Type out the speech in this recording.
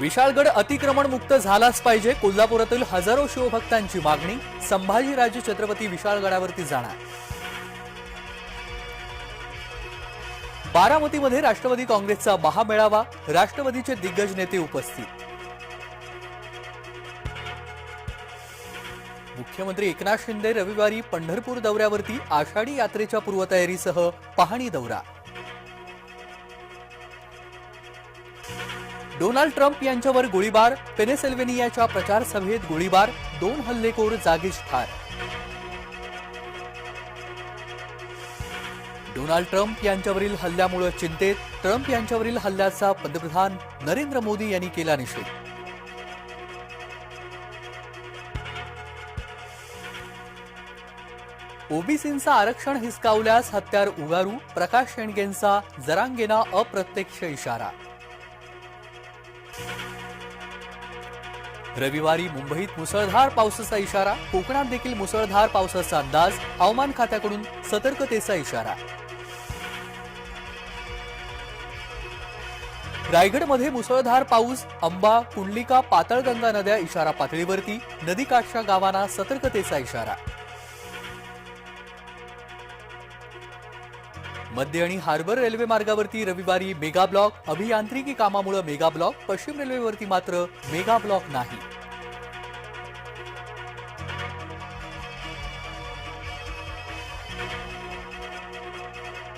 विशाळगड अतिक्रमण मुक्त झालाच पाहिजे. कोल्हापुरातील हजारो शिवभक्तांची मागणी. संभाजीराजे छत्रपती विशाळगडावरती जाणार. बारामतीमध्ये राष्ट्रवादी काँग्रेसचा महामेळावा. राष्ट्रवादीचे दिग्गज नेते उपस्थित. मुख्यमंत्री एकनाथ शिंदे रविवारी पंढरपूर दौऱ्यावरती आषाढी यात्रेच्या पूर्वतयारीसह पाहणी दौरा. डोनाल्ड ट्रम्प यांच्यावर गोळीबार पेनेसेल्वेनियाच्या प्रचार सभेत गोळीबार दोन हल्लेखोर जागीच ठार. डोनाल्ड ट्रम्प यांच्यावरील हल्ल्यामुळे चिंतेत ट्रम्प यांच्यावरील हल्ल्याचा पंतप्रधान नरेंद्र मोदी यांनी केला निषेध. ओबीसींचा आरक्षण हिसकावल्यास हत्यार उगारू प्रकाश शेंडगेंचा जरांगेना अप्रत्यक्ष इशारा. रविवारी मुंबईत मुसळधार पावसाचा इशारा कोकणात देखील मुसळधार पावसाचा अंदाज हवामान खात्याकडून सतर्कतेचा इशारा. रायगडमध्ये मुसळधार पाऊस अंबा कुंडलिका पातळगंगा नद्या इशारा पातळीवरती नदीकाठच्या गावांना सतर्कतेचा इशारा. मध्य आणि हार्बर रेल्वे मार्गावरती रविवारी मेगा ब्लॉक. अभियांत्रिकी कामामुळे मेगा ब्लॉक. पश्चिम रेल्वेवरती मात्र मेगा ब्लॉक नाही.